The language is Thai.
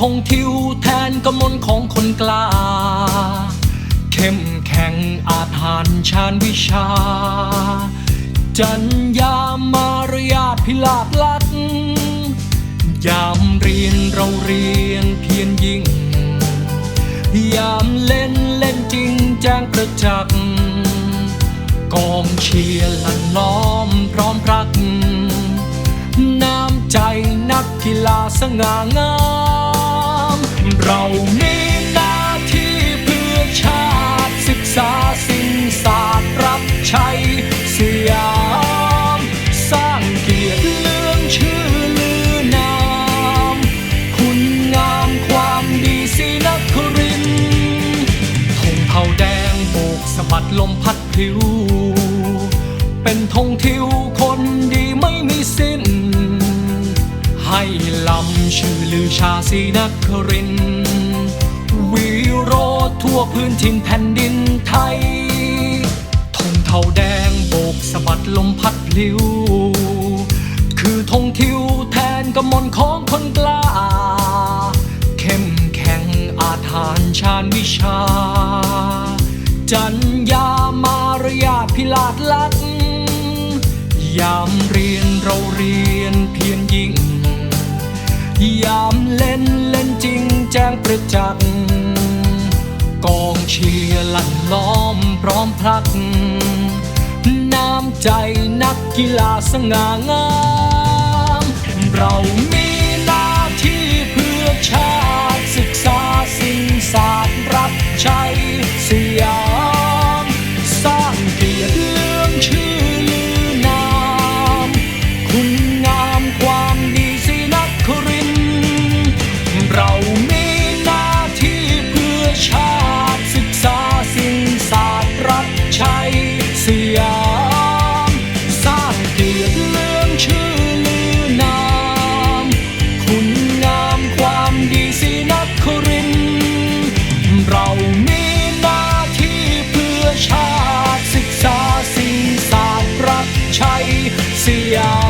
ธงทิวแทนกำมลของคนกล้า เข้มแข็งอาถรรพ์ชาญวิชา จัญญามารยาทพิลาบลักยามเรียนเราเรียนเพียรยิ่ง ยามเล่นเล่นจริงแจ้งประจักษ์กองเชียร์ลันล้อมพร้อมพรัก น้ำใจนักกีฬาสง่างาม เรามีหน้าที่เพื่อชาติศึกษาสิ่งศาสตร์รับใช้สยามสร้างเกียรติเลื่องชื่อลือนาม คุณงามความดีสีนครินธงเผาแดงโบกสะบัดลมพัดพลิ้วเป็นธงทิวค ลำชื่อลือชาสีนคริน วีโรธทั่วพื้นถิ่นแผ่นดินไทยธงเทาแดงโบกสะบัดลมพัดพลิ้วคือธงทิวแทนกำมลของคนกล้า เข้มแข็งอาถรรพ์ชาญวิชา จัญ แจ้งประจักษ์กองเชียร์ลั่นล้อมพร้อมพลัก น้ำใจนักกีฬาสง่างาม เรามีหน้าที่เพื่อชาติศึกษาสิ่งศาสตร์รับใช้ รับใช้สยามสร้างเกียรติเลื่องชื่อลือนาม คุณงามความดีสินักคริน เรามีหน้าที่เพื่อชาติศึกษาสิ่งศาสตร์รับใช้สยาม